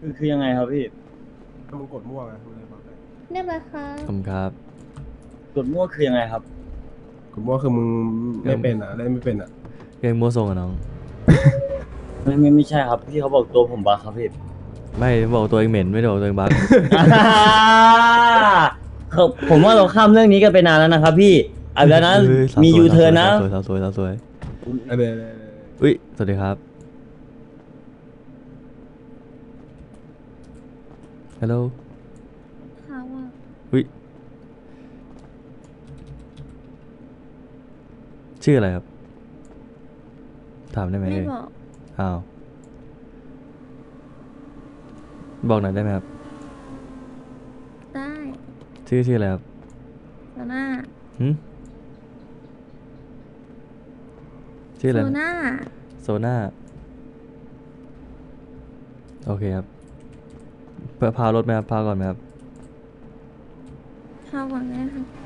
คือคือยังไงครับพี่มึงกดมั่วไงมึงเลยบอกไปเรียบร้อยค่ะขอบคุณครับ กดมั่วคือยังไงครับ กดมั่วคือมึงไม่เป็นอะเล่นไม่เป็นอะเรื่องมั่วทรงอะน้อง ไม่ไม่ไม่ใช่ครับพี่เขาบอกตัวผมบักครับพี่ไม่บอกตัวเองเหม็นไม่ได้บอกตัวเองบัก ครับผมว่าเราข้ามเรื่องนี้กันไปนานแล้วนะครับพี่เอาแล้วนะเฮ้ยสาวมีสวยยูเทิร์นนะสาวสวยสาวสวยสาวสวยไอ้เบลเลย อุ้ย สวัสดีครับ ฮัลโหลค่ะว่าอุ้ยชื่ออะไรครับ ถามได้ไหมไม่เอ่ยบอกอ้าว บอกหน่อยได้ไหมครับ ได้ชื่อชื่ออะไรครับโซน่าหืมชื่ออะไรโซนะน่าโซน่า โอเคครับ เพื่อพารถไหมครับพาก่อนไหมครับพาก่อนได้ค่ะ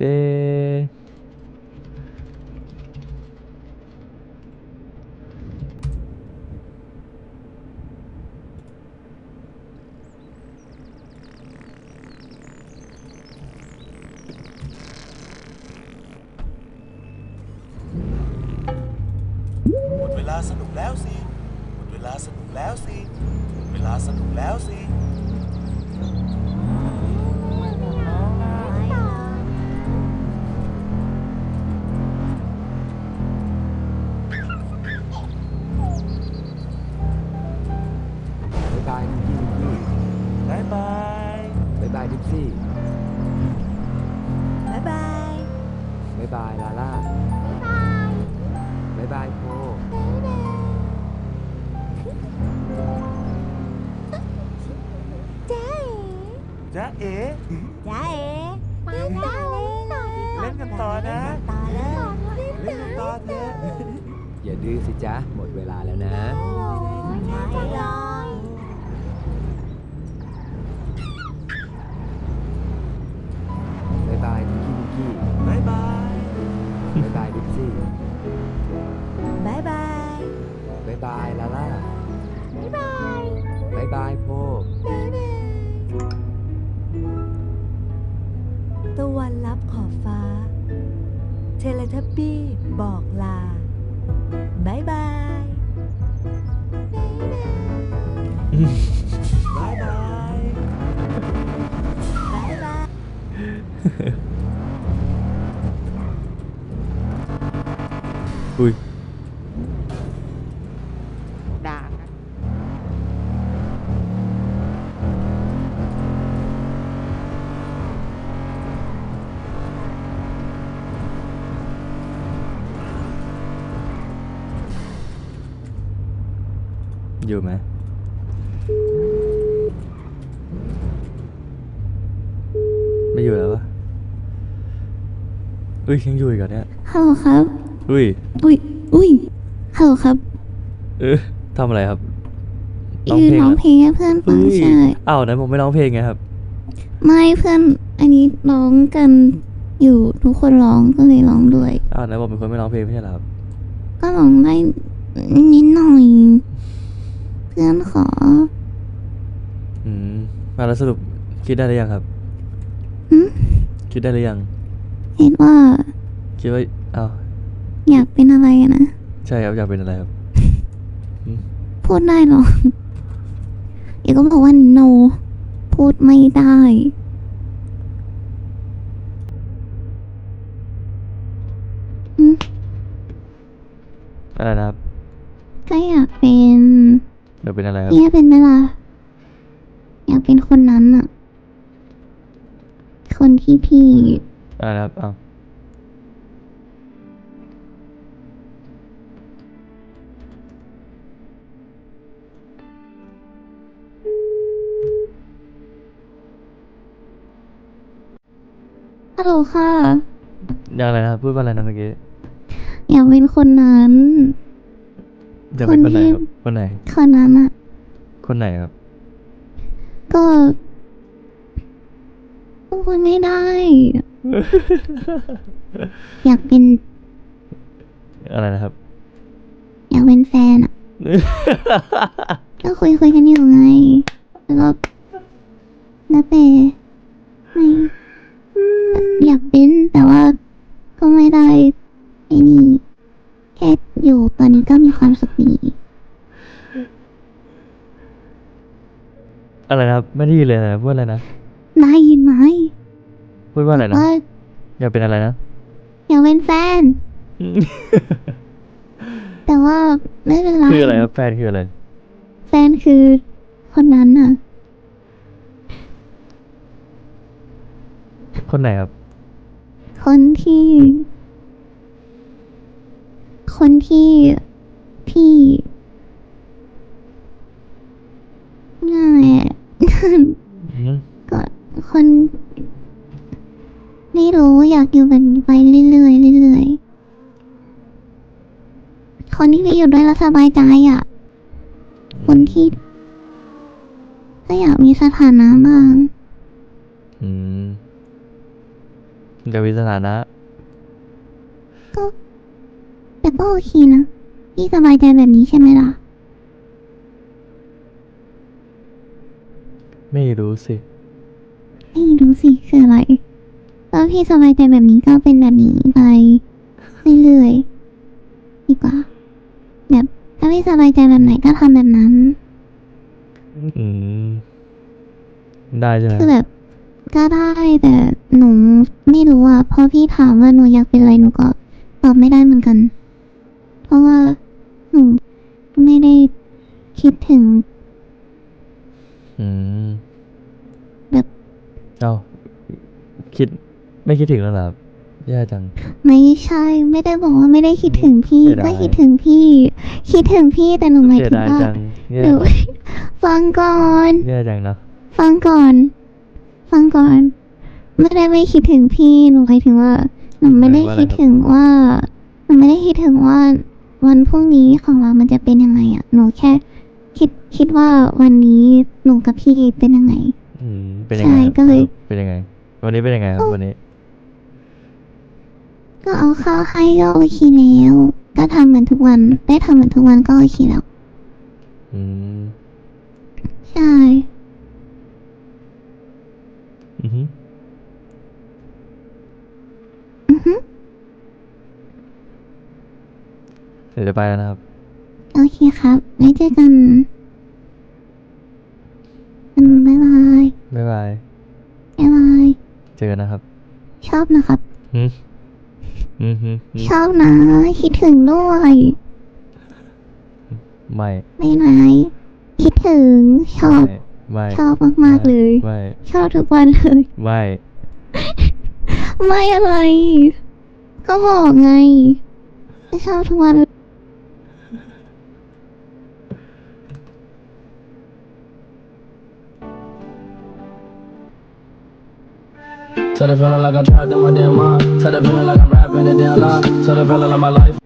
เบายบายลาล่าบายบายโพเจ๊จ๊ะเอ๋จ้าเอ๋มาต่อเลยเล่นกันต่อนะต่อเลยเล่นกันต่อเถอะอย่าดื้อสิจ๊ะหมดเวลาแล้วนะจะ ทเลทับบี้บอกลาบายบายบายบายบายบายอุ้ อยู่ไหมไม่อยู่แล้วปะอุ้ยยังอยู่อีกเหรอเนี่ยฮัลโหลครับ อุ้ยอุ้ยอุ้ยฮัลโหลครับ เออทำอะไรครับยืนร้องเพลงให้เพื่อนฟัเฮ้งยใช่อ้าวไหนผมไม่ร้องเพลงไงครับ ไม่เพื่อนอันนี้ร้องกันอยู่ทุกคนร้องก็เลยร้องด้วยอ้าวไหนบอกเป็นคนไม่ร้องเพลงไม่ใช่เหรอครับ ก็ร้องได้นิดหน่อย เพื่อนขอ อืมอะแล้วสรุปคิดได้หรือยังครับ หึ คิดได้หรือยัง เห็นว่าคิดว่าอ้าวอยากเป็นอะไรอะนะ ใช่ครับอยากเป็นอะไรครับ พูดได้หรอเดี๋ยวก็บอกว่า no พูดไม่ได้อืมอะไรนะครับ ก็อยากเป็น เดี๋ยวเป็นอะไรครับ เนี่ยเป็นไหมล่ะอยากเป็นคนนั้นอะคนที่พี่อะไรนะครับอ้าวฮัลโหลค่ะ อยากอะไรนะครับ พูดว่าอะไรนะเมื่อกี้ อยากเป็นคนนั้น อยากเป็นคคนนไหนที่ครับ คนไหน คนนั้นอะคนไหนครับ ก็พูดไม่ได้ อยากเป็น อะไรนะครับ อยากเป็นแฟนอะก็คุยคุยกันอยู่ไง แล้วก็แล้วแต่ไม่อยากเป็นแต่ว่าก็ไม่ได้ไอ้นี่แค่อยู่ตอนนี้ก็มีความสุขดี อะไรนะครับไม่ได้ยินเลยนะพูดอะไรนะได้ยินไหมพูดว่าอะไรนะว่าอยากเป็นอะไรนะอยากเป็นแฟน แต่ว่าไม่เป็นไรคืออะไรครับแฟนคืออะไร แฟนคือคนนั้นน่ะ คนไหนครับ คนที่ คนที่พี่ง่ายอะ อืม ก็คน ไม่ รู้อยากอยู่แบบนี้ไปเรื่อยๆเรื่อยๆคนที่ไปอยู่ด้วยแล้วสบายใจอะ คนที่ก็อยากมีสถานะบ้าง อืมอยากมีสถานะ ก็ แต่ก็โอเคนะพี่สบายใจแบบนี้ใช่ไหมล่ะ ไม่รู้สิ ไม่รู้สิคืออะไรแล้ว พี่สบายใจแบบนี้ก็เป็นแบบนี้ไปเรื่อยๆดีกว่า แบบถ้าพี่สบายใจแบบไหนก็ทำแบบนั้น อืม ได้ใช่ไหมคือแบบก็ได้แต่หนูไม่รู้อะเพราะพี่ถามว่าหนูอยากเป็นอะไรหนูก็ตอบไม่ได้เหมือนกัน เพราะว่าหนูไม่ได้คิดถึง อืม แบบ เอ้าคิด ไม่คิดถึงแล้วเหรอครับแย่จัง ไม่ใช่ ไม่ได้บอกว่าไม่ได้คิดถึงพี่ เสียดาย ก็คิดถึงพี่ คิดถึงพี่แต่หนูหมายเสียถึงดายว่าจังแย่หนู ฟังก่อน แย่จังเนอะฟังก่อน ฟังก่อน ไม่ได้ไม่คิดถึงพี่ หนูหมายถึงว่า หนูไม่ได้คิดถึงว่า หนูไม่ได้คิดถึงว่า วันพรุ่งนี้ของเรามันจะเป็นยังไงอะหนูแค่ คิดคิดว่าวันนี้หนูกับพี่เป็นยังไง อืมเป็นยังไงใช่ครับก็เลย เป็นยังไง วันนี้เป็นยังไงครับวันนี้ ก็เอาข้าวให้ก็โอเคแล้ว ก็ทำเหมือนทุกวัน ได้ทำเหมือนทุกวันก็โอเคแล้ว อืมใช่ อือฮึอือฮึเดี๋ยวจะไปแล้วนะครับ โอเคครับ ไว้เจอกันกันบ๊ายบายบ๊ายบาย บ๊ายบาย เจอกันนะครับ ชอบนะครับอืม อืมฮึอืมชอบนะคิดถึงด้วย ไม่ไปไหนคิดถึงชอบไม่ไม่ ชอบมากๆเลย ไม่ ชอบทุกวันเลย ไม่ ไม่อะไร ก็บอกไงชอบทุกวัน Tell Started feeling like I'm trapped in my damn mind. Started feeling like I'm rapping a damn line. Started feeling like my life. Hmm?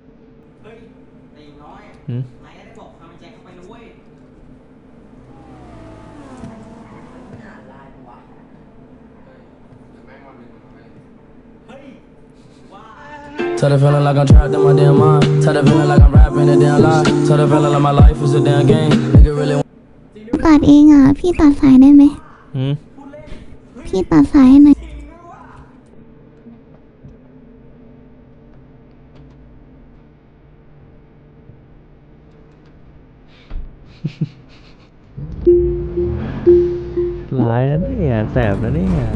แต่อย่างน้อยอะหืม ไลท์ได้บอกความในใจเข้าไปนะเว้ยมันอ่านไลน์ปะวะเฮ้ย feeling like I'm trapped in my damn mind. Started feeling like I'm rapping a damn line. Started feeling like my life is a damn game. Nigga really ตัดเองอ่ะ พี่ตัดสายได้ไหม หลายนะเนี่ยแสบนะเนี่ย